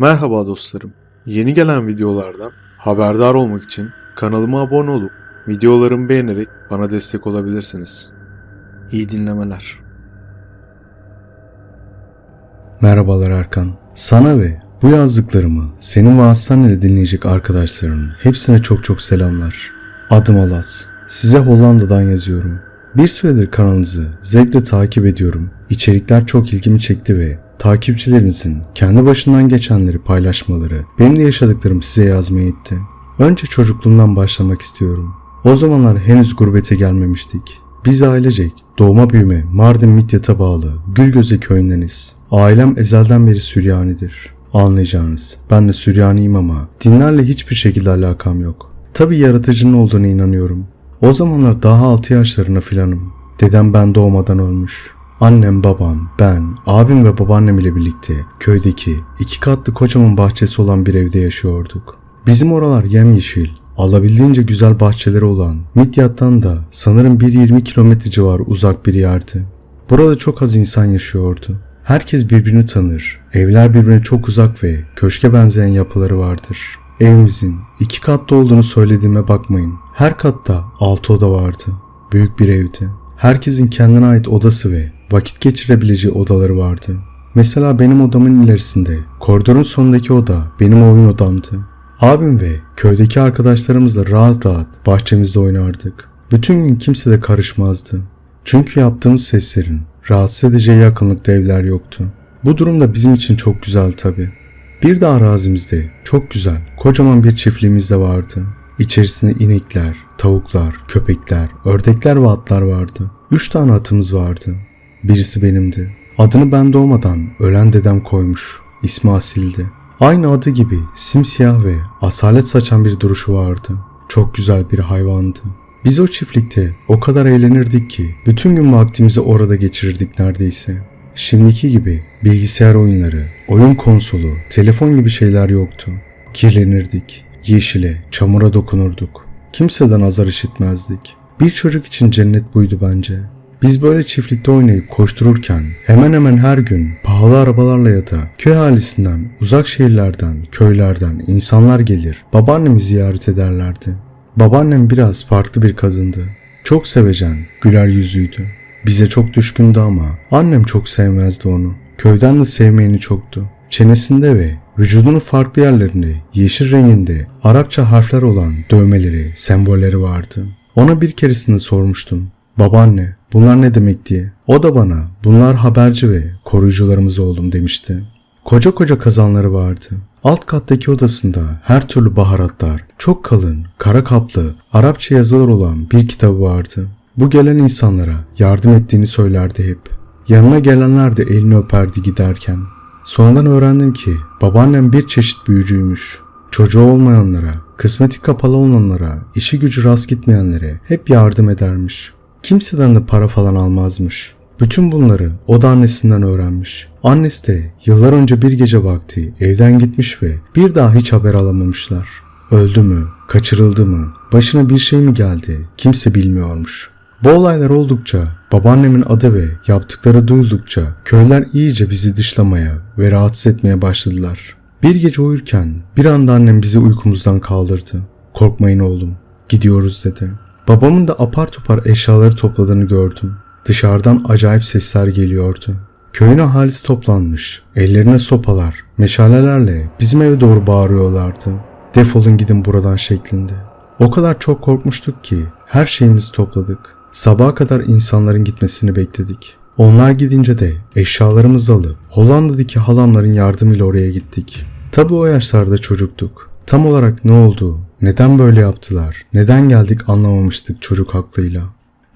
Merhaba dostlarım. Yeni gelen videolardan haberdar olmak için kanalıma abone olup videolarımı beğenerek bana destek olabilirsiniz. İyi dinlemeler. Merhabalar Erkan. Sana ve bu yazdıklarımı senin vasıtanla dinleyecek arkadaşlarımın hepsine çok çok selamlar. Adım Alas. Size Hollanda'dan yazıyorum. Bir süredir kanalınızı zevkle takip ediyorum. İçerikler çok ilgimi çekti ve takipçilerinizin kendi başından geçenleri paylaşmaları benim de yaşadıklarım size yazmaya itti. Önce çocukluğumdan başlamak istiyorum. O zamanlar henüz gurbete gelmemiştik. Biz ailecek doğma büyüme Mardin Midyat'a bağlı Gülgöze köyündeniz. Ailem ezelden beri Süryanidir. Anlayacağınız ben de Süryaniyim ama dinlerle hiçbir şekilde alakam yok. Tabi yaratıcının olduğuna inanıyorum. O zamanlar daha 6 yaşlarına filanım. Dedem ben doğmadan ölmüş. Annem, babam, ben, abim ve babaannem ile birlikte köydeki iki katlı kocaman bahçesi olan bir evde yaşıyorduk. Bizim oralar yemyeşil, alabildiğince güzel bahçeleri olan Midyat'tan da sanırım 1-20 kilometre civarı uzak bir yerdi. Burada çok az insan yaşıyordu. Herkes birbirini tanır. Evler birbirine çok uzak ve köşke benzeyen yapıları vardır. Evimizin iki katlı olduğunu söylediğime bakmayın. Her katta altı oda vardı. Büyük bir evdi. Herkesin kendine ait odası ve vakit geçirebileceği odaları vardı. Mesela benim odamın ilerisinde, koridorun sonundaki oda benim oyun odamdı. Abim ve köydeki arkadaşlarımızla rahat rahat bahçemizde oynardık. Bütün gün kimse de karışmazdı. Çünkü yaptığımız seslerin rahatsız edeceği yakınlıkta evler yoktu. Bu durum da bizim için çok güzel tabi. Bir de arazimizde çok güzel, kocaman bir çiftliğimiz de vardı. İçerisinde inekler, tavuklar, köpekler, ördekler ve atlar vardı. Üç tane atımız vardı. Birisi benimdi. Adını ben doğmadan ölen dedem koymuş. İsmi Asil'di. Aynı adı gibi simsiyah ve asalet saçan bir duruşu vardı. Çok güzel bir hayvandı. Biz o çiftlikte o kadar eğlenirdik ki bütün gün vaktimizi orada geçirirdik neredeyse. Şimdiki gibi bilgisayar oyunları, oyun konsolu, telefon gibi şeyler yoktu. Kirlenirdik, yeşile, çamura dokunurduk. Kimseden azar işitmezdik. Bir çocuk için cennet buydu bence. Biz böyle çiftlikte oynayıp koştururken hemen hemen her gün pahalı arabalarla ya da köy ailesinden, uzak şehirlerden, köylerden insanlar gelir babaannemi ziyaret ederlerdi. Babaannem biraz farklı bir kadındı. Çok sevecen, güler yüzlüydü. Bize çok düşkündü ama annem çok sevmezdi onu. Köyden de sevmeyeni çoktu. Çenesinde ve vücudunun farklı yerlerinde yeşil renginde Arapça harfler olan dövmeleri, sembolleri vardı. Ona bir keresinde sormuştum. Babaanne bunlar ne demek diye. O da bana bunlar haberci ve koruyucularımız oğlum demişti. Koca koca kazanları vardı. Alt kattaki odasında her türlü baharatlar, çok kalın, kara kaplı, Arapça yazılar olan bir kitabı vardı. Bu gelen insanlara yardım ettiğini söylerdi hep. Yanına gelenler de elini öperdi giderken. Sonradan öğrendim ki babaannem bir çeşit büyücüymüş. Çocuğu olmayanlara, kısmeti kapalı olanlara, işi gücü rast gitmeyenlere hep yardım edermiş. Kimseden de para falan almazmış. Bütün bunları o da annesinden öğrenmiş. Annesi de yıllar önce bir gece vakti evden gitmiş ve bir daha hiç haber alamamışlar. Öldü mü? Kaçırıldı mı? Başına bir şey mi geldi? Kimse bilmiyormuş. Bu olaylar oldukça, babaannemin adı ve yaptıkları duyuldukça köyler iyice bizi dışlamaya ve rahatsız etmeye başladılar. Bir gece uyurken bir anda annem bizi uykumuzdan kaldırdı. Korkmayın oğlum, gidiyoruz dedi. Babamın da apar topar eşyaları topladığını gördüm. Dışarıdan acayip sesler geliyordu. Köyün ahalisi toplanmış. Ellerine sopalar, meşalelerle bizim eve doğru bağırıyorlardı. Defolun gidin buradan şeklinde. O kadar çok korkmuştuk ki her şeyimizi topladık. Sabaha kadar insanların gitmesini bekledik. Onlar gidince de eşyalarımızı alıp Hollanda'daki halamların yardımıyla oraya gittik. Tabi o yaşlarda çocuktuk. Tam olarak ne oldu, neden böyle yaptılar, neden geldik anlamamıştık çocuk aklıyla.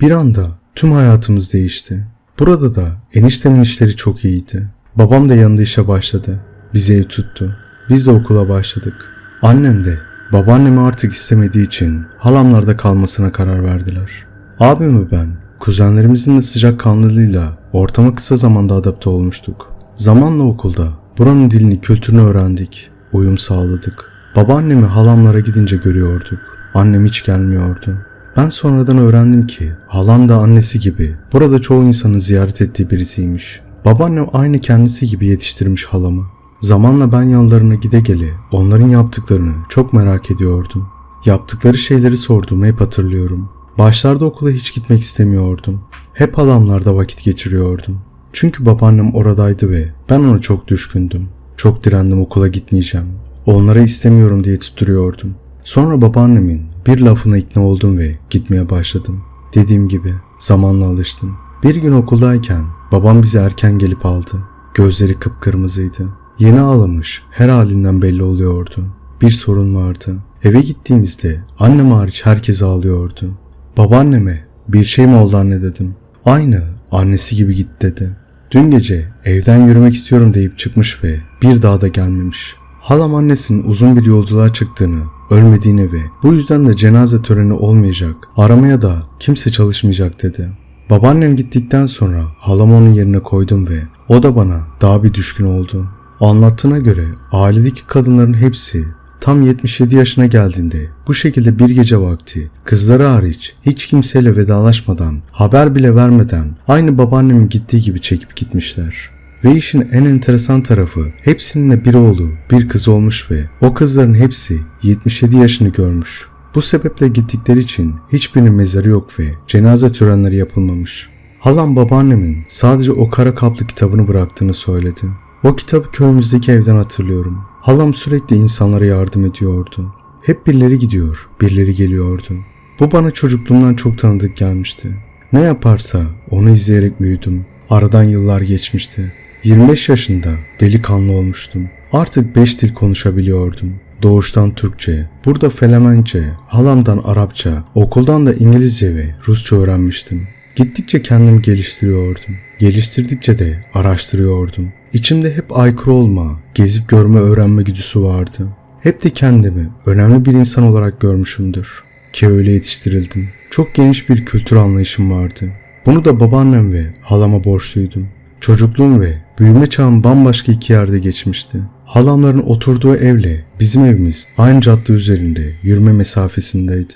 Bir anda tüm hayatımız değişti. Burada da eniştemin işleri çok iyiydi. Babam da yanında işe başladı. Bizi ev tuttu. Biz de okula başladık. Annem de babaannemi artık istemediği için halamlarda kalmasına karar verdiler. Abim ve ben kuzenlerimizin de sıcak kanlılığıyla ortama kısa zamanda adapte olmuştuk. Zamanla okulda buranın dilini kültürünü öğrendik. Uyum sağladık. Babaannemi halamlara gidince görüyorduk. Annem hiç gelmiyordu. Ben sonradan öğrendim ki halam da annesi gibi burada çoğu insanın ziyaret ettiği birisiymiş. Babaannem aynı kendisi gibi yetiştirmiş halamı. Zamanla ben yanlarına gide gele onların yaptıklarını çok merak ediyordum. Yaptıkları şeyleri sorduğumu hep hatırlıyorum. Başlarda okula hiç gitmek istemiyordum. Hep halamlarda vakit geçiriyordum. Çünkü babaannem oradaydı ve ben ona çok düşkündüm. Çok direndim okula gitmeyeceğim. Onlara istemiyorum diye tutturuyordum. Sonra babaannemin bir lafına ikna oldum ve gitmeye başladım. Dediğim gibi zamanla alıştım. Bir gün okuldayken babam bizi erken gelip aldı. Gözleri kıpkırmızıydı. Yeni ağlamış, her halinden belli oluyordu. Bir sorun vardı. Eve gittiğimizde annem hariç herkes ağlıyordu. Babaanneme bir şey mi oldu anne dedim. Aynı annesi gibi git dedi. Dün gece evden yürümek istiyorum deyip çıkmış ve bir daha da gelmemiş. Halam annesinin uzun bir yolculuğa çıktığını, ölmediğini ve bu yüzden de cenaze töreni olmayacak, aramaya da kimse çalışmayacak dedi. Babaannem gittikten sonra halamı onun yerine koydum ve o da bana daha bir düşkün oldu. Anlattığına göre ailedeki kadınların hepsi tam 77 yaşına geldiğinde bu şekilde bir gece vakti kızları hariç hiç kimseyle vedalaşmadan haber bile vermeden aynı babaannemin gittiği gibi çekip gitmişler. Ve işin en enteresan tarafı hepsinin de bir oğlu bir kızı olmuş ve o kızların hepsi 77 yaşını görmüş. Bu sebeple gittikleri için hiçbirinin mezarı yok ve cenaze törenleri yapılmamış. Halam babaannemin sadece o kara kaplı kitabını bıraktığını söyledi. O kitabı köyümüzdeki evden hatırlıyorum. Halam sürekli insanlara yardım ediyordu. Hep birileri gidiyor, birileri geliyordu. Bu bana çocukluğumdan çok tanıdık gelmişti. Ne yaparsa onu izleyerek büyüdüm. Aradan yıllar geçmişti. 25 yaşında delikanlı olmuştum. Artık 5 dil konuşabiliyordum. Doğuştan Türkçe, burada Felemençe, halamdan Arapça, okuldan da İngilizce ve Rusça öğrenmiştim. Gittikçe kendimi geliştiriyordum. Geliştirdikçe de araştırıyordum. İçimde hep aykırı olma, gezip görme öğrenme güdüsü vardı. Hep de kendimi önemli bir insan olarak görmüşümdür. Ki öyle yetiştirildim. Çok geniş bir kültür anlayışım vardı. Bunu da babaannem ve halama borçluydum. Çocukluğum ve büyüme çağım bambaşka iki yerde geçmişti. Halamların oturduğu evle bizim evimiz aynı cadde üzerinde yürüme mesafesindeydi.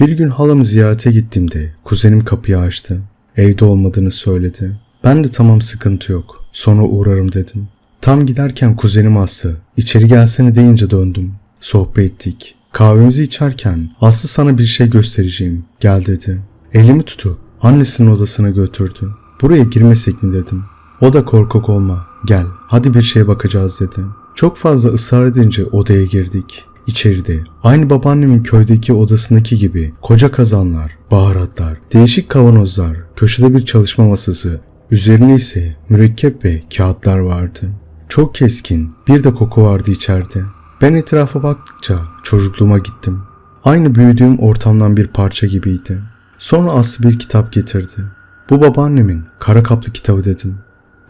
Bir gün halamı ziyarete gittiğimde kuzenim kapıyı açtı. Evde olmadığını söyledi. Ben de tamam sıkıntı yok. Sonra uğrarım dedim. Tam giderken kuzenim Aslı içeri gelsene deyince döndüm. Sohbet ettik. Kahvemizi içerken Aslı sana bir şey göstereceğim. Gel dedi. Elimi tutup annesinin odasına götürdü. Buraya girmesek mi dedim. O da korkak olma. Gel hadi bir şeye bakacağız dedi. Çok fazla ısrar edince odaya girdik. İçeride aynı babaannemin köydeki odasındaki gibi koca kazanlar, baharatlar, değişik kavanozlar, köşede bir çalışma masası, üzerine ise mürekkep ve kağıtlar vardı. Çok keskin bir de koku vardı içeride. Ben etrafa baktıkça çocukluğuma gittim. Aynı büyüdüğüm ortamdan bir parça gibiydi. Sonra Aslı bir kitap getirdi. Bu babaannemin kara kaplı kitabı dedim.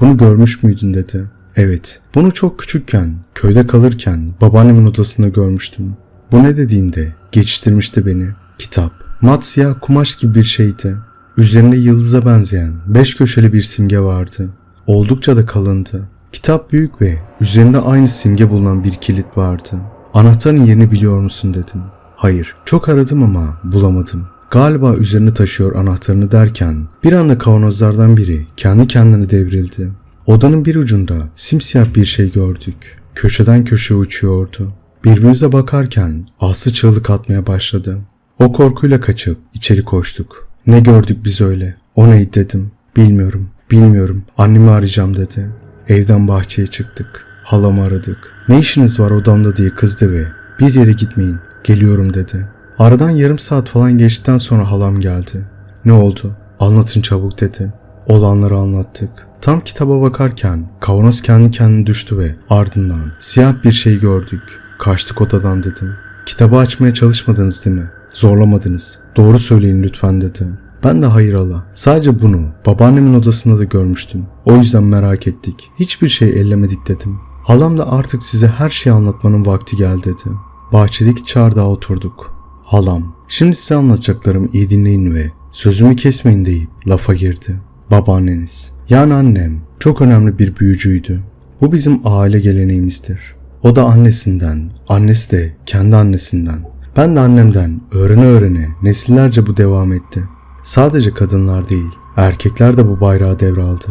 Bunu görmüş müydün dedi. Evet, bunu çok küçükken, köyde kalırken babaannemin odasında görmüştüm. Bu ne dediğimde geçiştirmişti beni. Kitap, mat siyah kumaş gibi bir şeydi. Üzerinde yıldıza benzeyen beş köşeli bir simge vardı. Oldukça da kalındı. Kitap büyük ve üzerinde aynı simge bulunan bir kilit vardı. Anahtarın yerini biliyor musun dedim. Hayır, çok aradım ama bulamadım. Galiba üzerine taşıyor anahtarını derken bir anda kavanozlardan biri kendi kendine devrildi. Odanın bir ucunda simsiyah bir şey gördük. Köşeden köşeye uçuyordu. Birbirimize bakarken Aslı çığlık atmaya başladı. O korkuyla kaçıp içeri koştuk. Ne gördük biz öyle? O neydi dedim. Bilmiyorum, bilmiyorum. Annemi arayacağım dedi. Evden bahçeye çıktık. Halamı aradık. Ne işiniz var odamda diye kızdı ve bir yere gitmeyin, geliyorum dedi. Aradan yarım saat falan geçtikten sonra halam geldi. Ne oldu? Anlatın çabuk dedi. Olanları anlattık. Tam kitaba bakarken kavanoz kendi kendine düştü ve ardından siyah bir şey gördük. Kaçtık odadan dedim. Kitabı açmaya çalışmadınız değil mi? Zorlamadınız. Doğru söyleyin lütfen dedim. Ben de hayır ala. Sadece bunu babaannemin odasında da görmüştüm. O yüzden merak ettik. Hiçbir şey ellemedik dedim. Halam da artık size her şeyi anlatmanın vakti geldi dedi. Bahçedeki çardağa oturduk. Halam, şimdi size anlatacaklarımı iyi dinleyin ve sözümü kesmeyin deyip lafa girdi. Babaanneniz, yani annem çok önemli bir büyücüydü. Bu bizim aile geleneğimizdir. O da annesinden, annesi de kendi annesinden. Ben de annemden öğrene öğrene nesillerce bu devam etti. Sadece kadınlar değil, erkekler de bu bayrağı devraldı.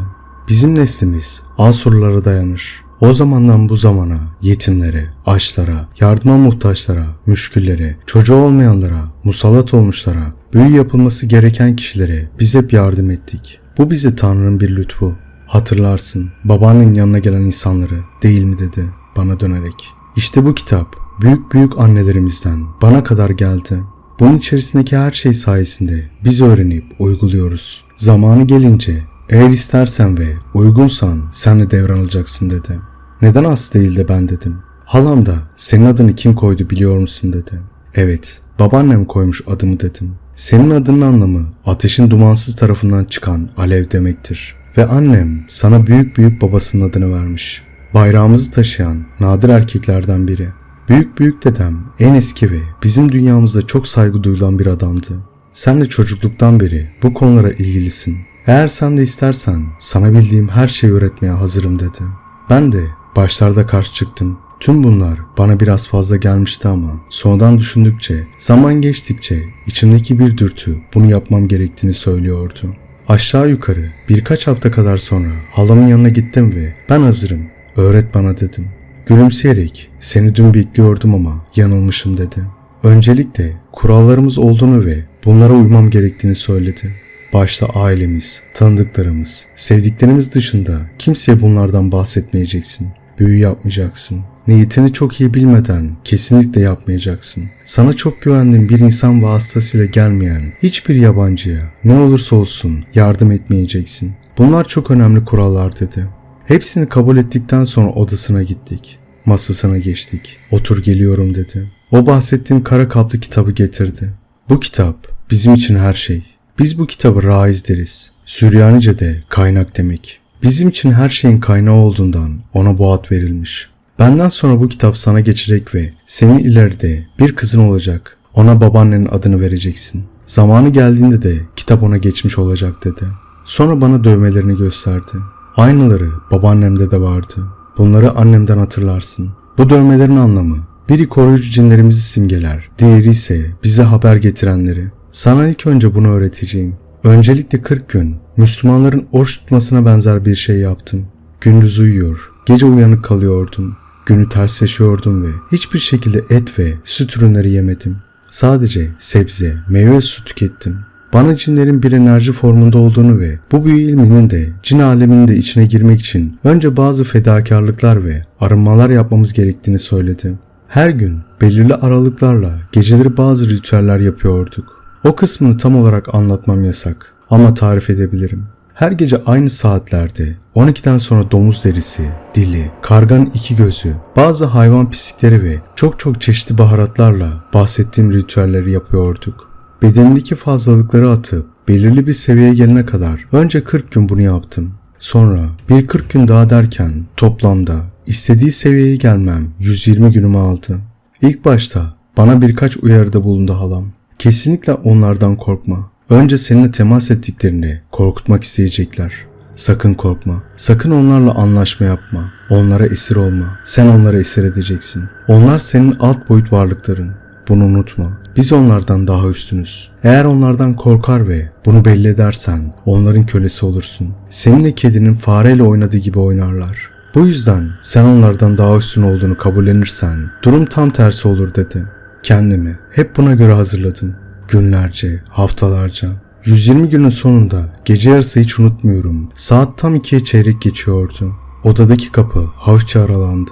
Bizim neslimiz Asurlara dayanır. O zamandan bu zamana yetimlere, açlara, yardıma muhtaçlara, müşküllere, çocuğu olmayanlara, musallat olmuşlara, büyü yapılması gereken kişilere biz hep yardım ettik. Bu bize Tanrı'nın bir lütfu. Hatırlarsın babaannenin yanına gelen insanları değil mi dedi bana dönerek. İşte bu kitap büyük büyük annelerimizden bana kadar geldi. Bunun içerisindeki her şey sayesinde biz öğrenip uyguluyoruz. Zamanı gelince eğer istersen ve uygunsan sen de devralacaksın dedi. Neden as değil de ben dedim. Halam da senin adını kim koydu biliyor musun dedi. Evet babaannem koymuş adımı dedim. Senin adının anlamı ateşin dumansız tarafından çıkan alev demektir. Ve annem sana büyük büyük babasının adını vermiş. Bayrağımızı taşıyan nadir erkeklerden biri. Büyük büyük dedem en eski ve bizim dünyamızda çok saygı duyulan bir adamdı. Sen de çocukluktan beri bu konulara ilgilisin. Eğer sen de istersen sana bildiğim her şeyi öğretmeye hazırım dedi. Ben de başlarda karşı çıktım. Tüm bunlar bana biraz fazla gelmişti ama sonradan düşündükçe, zaman geçtikçe içimdeki bir dürtü bunu yapmam gerektiğini söylüyordu. Aşağı yukarı birkaç hafta kadar sonra halamın yanına gittim ve ben hazırım, öğret bana dedim. Gülümseyerek seni dün bekliyordum ama yanılmışım dedi. Öncelikle kurallarımız olduğunu ve bunlara uymam gerektiğini söyledi. Başta ailemiz, tanıdıklarımız, sevdiklerimiz dışında kimseye bunlardan bahsetmeyeceksin. Büyü yapmayacaksın. Niyetini çok iyi bilmeden kesinlikle yapmayacaksın. Sana çok güvendiğin bir insan vasıtasıyla gelmeyen hiçbir yabancıya ne olursa olsun yardım etmeyeceksin. Bunlar çok önemli kurallar dedi. Hepsini kabul ettikten sonra odasına gittik. Masasına geçtik. Otur geliyorum dedi. O bahsettiğim kara kaplı kitabı getirdi. Bu kitap bizim için her şey. Biz bu kitabı raiz deriz. Süryanice de kaynak demek. Bizim için her şeyin kaynağı olduğundan ona bu ad verilmiş. Benden sonra bu kitap sana geçecek ve senin ileride bir kızın olacak. Ona babaannenin adını vereceksin. Zamanı geldiğinde de kitap ona geçmiş olacak dedi. Sonra bana dövmelerini gösterdi. Aynıları babaannemde de vardı. Bunları annemden hatırlarsın. Bu dövmelerin anlamı biri koruyucu cinlerimizi simgeler, diğeri ise bize haber getirenleri. Sana ilk önce bunu öğreteceğim. Öncelikle 40 gün Müslümanların oruç tutmasına benzer bir şey yaptım. Gündüz uyuyor, gece uyanık kalıyordum. Günü ters yaşıyordum ve hiçbir şekilde et ve süt ürünleri yemedim. Sadece sebze, meyve ve su tükettim. Bana cinlerin bir enerji formunda olduğunu ve bu büyü ilminin de cin aleminin de içine girmek için önce bazı fedakarlıklar ve arınmalar yapmamız gerektiğini söyledi. Her gün belirli aralıklarla geceleri bazı ritüeller yapıyorduk. O kısmını tam olarak anlatmam yasak ama tarif edebilirim. Her gece aynı saatlerde 12'den sonra domuz derisi, dili, kargan iki gözü, bazı hayvan pislikleri ve çok çok çeşitli baharatlarla bahsettiğim ritüelleri yapıyorduk. Bedenindeki fazlalıkları atıp belirli bir seviyeye gelene kadar önce 40 gün bunu yaptım. Sonra bir 40 gün daha derken toplamda istediği seviyeye gelmem 120 günümü aldı. İlk başta bana birkaç uyarıda bulundu halam. Kesinlikle onlardan korkma. Önce seninle temas ettiklerini korkutmak isteyecekler. Sakın korkma. Sakın onlarla anlaşma yapma. Onlara esir olma. Sen onlara esir edeceksin. Onlar senin alt boyut varlıkların. Bunu unutma. Biz onlardan daha üstünüz. Eğer onlardan korkar ve bunu belli edersen onların kölesi olursun. Seninle kedinin fareyle oynadığı gibi oynarlar. Bu yüzden sen onlardan daha üstün olduğunu kabullenirsen durum tam tersi olur dedi. Kendimi hep buna göre hazırladım. Günlerce, haftalarca. 120 günün sonunda gece yarısı hiç unutmuyorum. Saat tam ikiye çeyrek geçiyordu. Odadaki kapı hafifçe aralandı.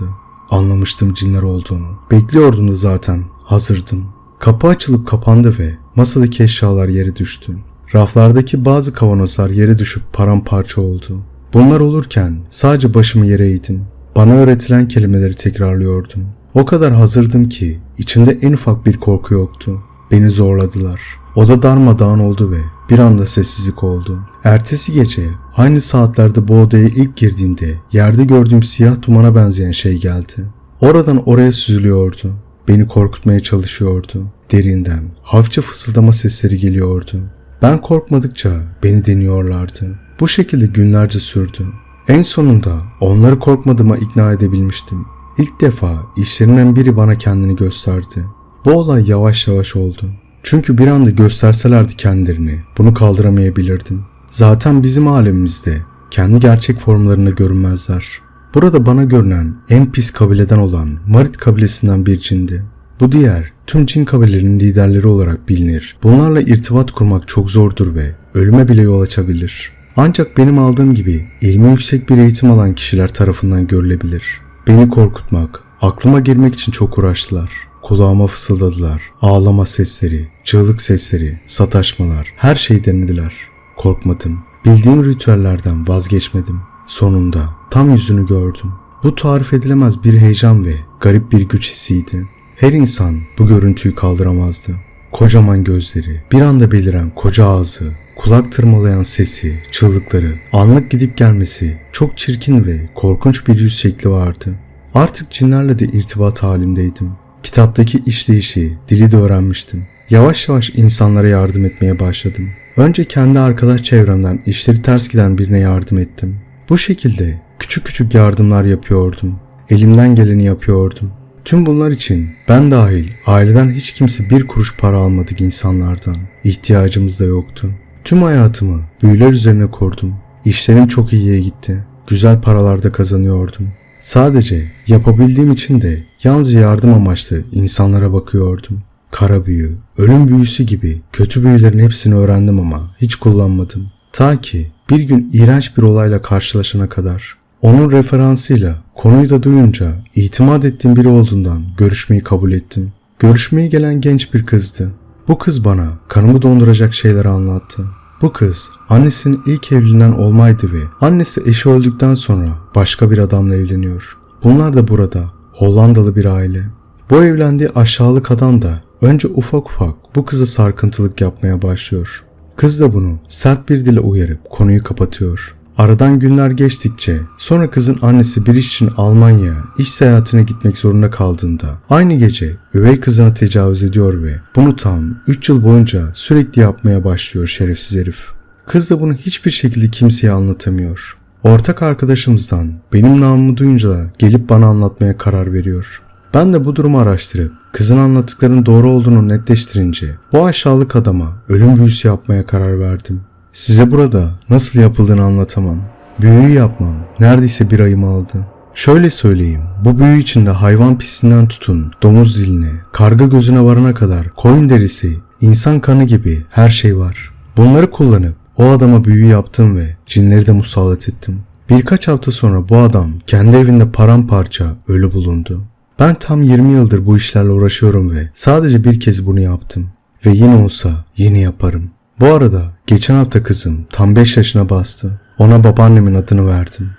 Anlamıştım cinler olduğunu. Bekliyordum da zaten. Hazırdım. Kapı açılıp kapandı ve masadaki eşyalar yere düştü. Raflardaki bazı kavanozlar yere düşüp paramparça oldu. Bunlar olurken sadece başımı yere eğdim. Bana öğretilen kelimeleri tekrarlıyordum. O kadar hazırdım ki içimde en ufak bir korku yoktu. Beni zorladılar. Oda darmadağın oldu ve bir anda sessizlik oldu. Ertesi gece aynı saatlerde bu odaya ilk girdiğimde yerde gördüğüm siyah dumana benzeyen şey geldi. Oradan oraya süzülüyordu. Beni korkutmaya çalışıyordu. Derinden hafifçe fısıldama sesleri geliyordu. Ben korkmadıkça beni deniyorlardı. Bu şekilde günlerce sürdü. En sonunda onları korkmadığıma ikna edebilmiştim. İlk defa işlerinden biri bana kendini gösterdi. Bu olay yavaş yavaş oldu. Çünkü bir anda gösterselerdi kendilerini bunu kaldıramayabilirdim. Zaten bizim alemimizde kendi gerçek formlarını görünmezler. Burada bana görünen en pis kabileden olan Marit kabilesinden bir cindi. Bu diğer tüm cin kabilelerinin liderleri olarak bilinir. Bunlarla irtibat kurmak çok zordur ve ölüme bile yol açabilir. Ancak benim aldığım gibi ilmi yüksek bir eğitim alan kişiler tarafından görülebilir. Beni korkutmak, aklıma girmek için çok uğraştılar. Kulağıma fısıldadılar. Ağlama sesleri, çığlık sesleri, sataşmalar, her şeyi denediler. Korkmadım. Bildiğim ritüellerden vazgeçmedim. Sonunda tam yüzünü gördüm. Bu tarif edilemez bir heyecan ve garip bir güç hissiydi. Her insan bu görüntüyü kaldıramazdı. Kocaman gözleri, bir anda beliren koca ağzı, kulak tırmalayan sesi, çığlıkları, anlık gidip gelmesi, çok çirkin ve korkunç bir yüz şekli vardı. Artık cinlerle de irtibat halindeydim. Kitaptaki işleyişi, dili de öğrenmiştim. Yavaş yavaş insanlara yardım etmeye başladım. Önce kendi arkadaş çevremden işleri ters giden birine yardım ettim. Bu şekilde küçük küçük yardımlar yapıyordum. Elimden geleni yapıyordum. Tüm bunlar için ben dahil aileden hiç kimse bir kuruş para almadık insanlardan. İhtiyacımız da yoktu. Tüm hayatımı büyüler üzerine kurdum. İşlerim çok iyiye gitti. Güzel paralar da kazanıyordum. Sadece yapabildiğim için de yalnızca yardım amaçlı insanlara bakıyordum. Kara büyü, ölüm büyüsü gibi kötü büyülerin hepsini öğrendim ama hiç kullanmadım. Ta ki bir gün iğrenç bir olayla karşılaşana kadar. Onun referansıyla konuyu da duyunca itimat ettiğim biri olduğundan görüşmeyi kabul ettim. Görüşmeye gelen genç bir kızdı. Bu kız bana kanımı donduracak şeyler anlattı. Bu kız annesinin ilk evliliğinden olmaydı ve annesi eşi öldükten sonra başka bir adamla evleniyor. Bunlar da burada Hollandalı bir aile. Bu evlendiği aşağılık adam da önce ufak ufak bu kıza sarkıntılık yapmaya başlıyor. Kız da bunu sert bir dile uyarıp konuyu kapatıyor. Aradan günler geçtikçe sonra kızın annesi bir iş için Almanya'ya iş seyahatine gitmek zorunda kaldığında aynı gece üvey kızına tecavüz ediyor ve bunu tam 3 yıl boyunca sürekli yapmaya başlıyor şerefsiz herif. Kız da bunu hiçbir şekilde kimseye anlatamıyor. Ortak arkadaşımızdan benim namımı duyunca gelip bana anlatmaya karar veriyor. Ben de bu durumu araştırıp kızın anlattıklarının doğru olduğunu netleştirince bu aşağılık adama ölüm büyüsü yapmaya karar verdim. Size burada nasıl yapıldığını anlatamam. Büyüyü yapmam neredeyse bir ayımı aldı. Şöyle söyleyeyim, bu büyü içinde hayvan pisinden tutun, domuz diline, karga gözüne varana kadar koyun derisi, insan kanı gibi her şey var. Bunları kullanıp o adama büyü yaptım ve cinleri de musallat ettim. Birkaç hafta sonra bu adam kendi evinde paramparça ölü bulundu. Ben tam 20 yıldır bu işlerle uğraşıyorum ve sadece bir kez bunu yaptım. Ve yine olsa yine yaparım. Bu arada geçen hafta kızım tam 5 yaşına bastı. Ona babaannemin adını verdim.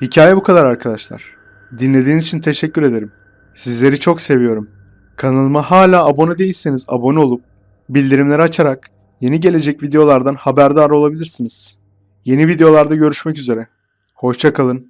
Hikaye bu kadar arkadaşlar. Dinlediğiniz için teşekkür ederim. Sizleri çok seviyorum. Kanalıma hala abone değilseniz abone olup bildirimleri açarak yeni gelecek videolardan haberdar olabilirsiniz. Yeni videolarda görüşmek üzere. Hoşça kalın.